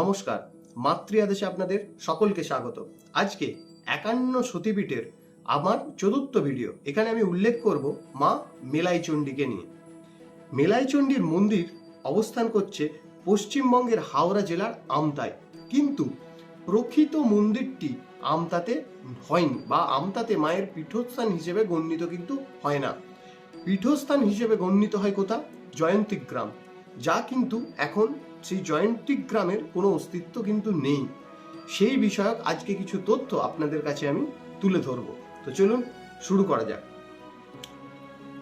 নমস্কার মাতৃ আদেশে আপনাদের সকলকে স্বাগত। আজকে একান্ন সতীপীঠের আমার চতুর্থ ভিডিও। এখানে আমি উল্লেখ করব মা মেলাইচণ্ডীকে নিয়ে। মেলাইচণ্ডীর মন্দির অবস্থান করছে পশ্চিমবঙ্গের হাওড়া জেলার আমতায় কিন্তু প্রকৃত মন্দিরটি আমতাতে হয়নি বা আমতাতে মায়ের পীঠস্থান হিসেবে গণ্যিত কিন্তু হয় না। পীঠস্থান হিসেবে গণ্যিত হয় কোথা? জয়ন্তী গ্রাম যা কিন্তু এখন সেই জয়ন্তী গ্রামের কোনো অস্তিত্ব কিন্তু নেই। সেই বিষয়ক আজকে কিছু তথ্য আপনাদের কাছে আমি তুলে ধরব। তো চলুন শুরু করা যাক।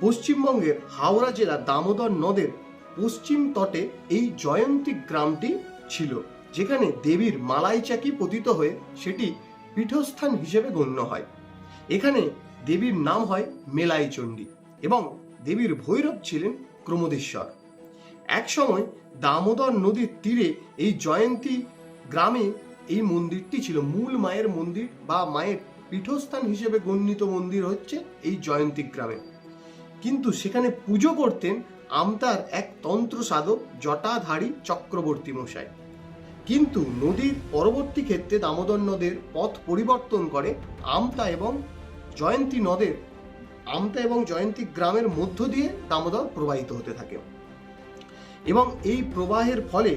পশ্চিমবঙ্গের হাওড়া জেলা দামোদর নদের পশ্চিম তটে এই জয়ন্তী গ্রামটি ছিল, যেখানে দেবীর মালাইচাকি পতিত হয়ে সেটি পীঠস্থান হিসেবে গণ্য হয়। এখানে দেবীর নাম হয় মেলাইচণ্ডী এবং দেবীর ভৈরব ছিলেন ক্রমদেশ্বর একসময় দামোদর নদীর তীরে এই জয়ন্তী গ্রামে এই মন্দিরটি ছিল। মূল মায়ের মন্দির বা মায়ের পীঠস্থান হিসেবে গণ্যিত মন্দির হচ্ছে এই জয়ন্তী গ্রামে। কিন্তু সেখানে পুজো করতেন আমতার এক তন্ত্র সাধক জটাধারী চক্রবর্তী মশাই। কিন্তু নদীর পরবর্তী ক্ষেত্রে দামোদর নদের পথ পরিবর্তন করে আমতা এবং জয়ন্তী নদের, আমতা এবং জয়ন্তী গ্রামের মধ্য দিয়ে দামোদর প্রবাহিত হতে থাকে। এবং এই প্রবাহের ফলে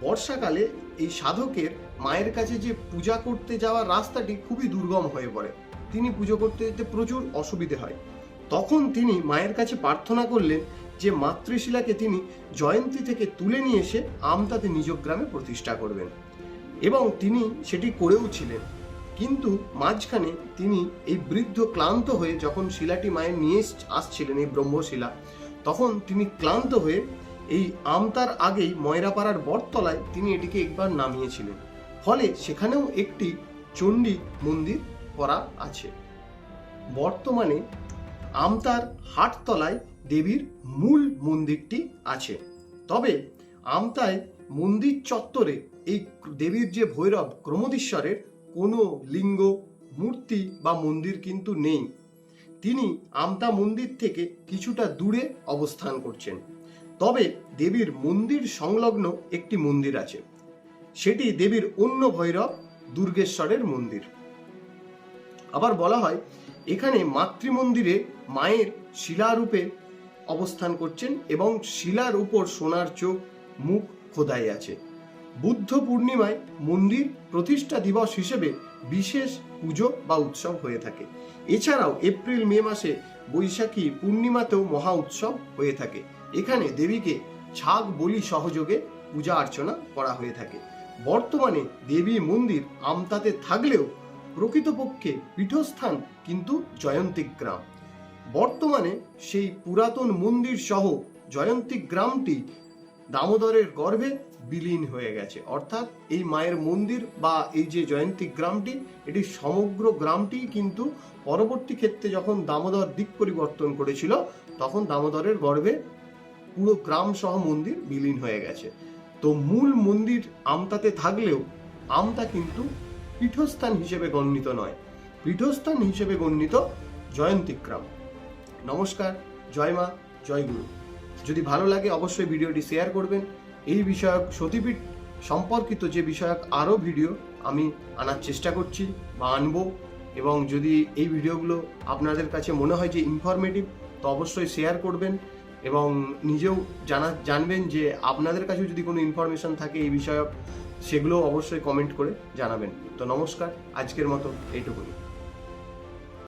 বর্ষাকালে এই সাধকের মায়ের কাছে যে পূজা করতে যাওয়ার রাস্তাটি খুবই দুর্গম হয়ে পড়ে। তিনি পুজো করতে যেতে প্রচুর অসুবিধে হয়। তখন তিনি মায়ের কাছে প্রার্থনা করলেন যে মাতৃশিলাকে তিনি জয়ন্তী থেকে তুলে নিয়ে এসে আমতাতে নিজ গ্রামে প্রতিষ্ঠা করবেন। এবং তিনি সেটি করেও ছিলেন। কিন্তু মাঝখানে তিনি এই বৃদ্ধ ক্লান্ত হয়ে যখন শিলাটি মায়ের নিয়ে আসছিলেন, এই ব্রহ্মশিলা, তখন তিনি ক্লান্ত হয়ে এই আমতার আগেই ময়রাপাড়ার বটতলায় তিনি এটিকে একবার নামিয়েছিলেন। ফলে সেখানেও একটি চণ্ডী মন্দির করা আছে। বর্তমানে আমতার হাটতলায় দেবীর মূল মন্দিরটি আছে। তবে আমতায় মন্দির চত্বরে এই দেবীর যে ভৈরব ক্রমদীশ্বরের কোনো লিঙ্গ, মূর্তি বা মন্দির কিন্তু নেই। তিনি আমতা মন্দির থেকে কিছুটা দূরে অবস্থান করছেন। তবে দেবীর মন্দির সংলগ্ন একটি মন্দির আছে। সেটি দেবীর অন্য ভৈরব দুর্গেশ্বরের মন্দির। আবার বলা হয়, এখানে মাতৃমন্দিরে মায়ের শিলারূপে অবস্থান করছেন এবং শিলার উপর সোনার চোখ, মুখ খোদাই আছে। বুদ্ধ পূর্ণিমায় মন্দির প্রতিষ্ঠা দিবস হিসেবে বিশেষ পুজো বা উৎসব হয়ে থাকে। এছাড়াও এপ্রিল, মে মাসে বৈশাখী পূর্ণিমাতেও মহা উৎসব হয়ে থাকে। এখানে দেবীকে ছাগ বলি সহযোগে পূজা অর্চনা করা হয়ে থাকে। বর্তমানে দেবী মন্দির আমতাতে থাকলেও প্রকৃতপক্ষে পীঠস্থান কিন্তু জয়ন্তী গ্রাম। বর্তমানে সেই পুরাতন মন্দির সহ জয়ন্তী গ্রামটি দামোদরের গর্ভে বিলীন হয়ে গেছে। অর্থাৎ এই মায়ের মন্দির বা এই যে জয়ন্তী গ্রামটি, এটি সমগ্র গ্রামটি কিন্তু পরবর্তী ক্ষেত্রে যখন দামোদর দিক পরিবর্তন করেছিল, তখন দামোদরের গর্ভে পুরো গ্রাম সহ মন্দির বিলীন হয়ে গেছে। তো মূল মন্দির আমতাতে থাকলেও আমতা কিন্তু পীঠস্থান হিসেবে গণ্যিত নয়। পীঠস্থান হিসেবে গণ্যিত জয়ন্তী গ্রাম নমস্কার, জয় মা, জয় গুরু। যদি ভালো লাগে অবশ্যই ভিডিওটি শেয়ার করবেন। এই বিষয়ক সতীপীঠ সম্পর্কিত যে বিষয়ক আরও ভিডিও আমি আনার চেষ্টা করছি বা আনব এবং যদি এই ভিডিওগুলো আপনাদের কাছে মনে হয় যে ইনফরমেটিভ তো অবশ্যই শেয়ার করবেন। এবং নিজেও জানা, জানবেন যে আপনাদের কাছেও যদি কোনো ইনফরমেশন থাকে এই বিষয়ক সেগুলো অবশ্যই কমেন্ট করে জানাবেন। তো নমস্কার, আজকের মতো এইটুকুনি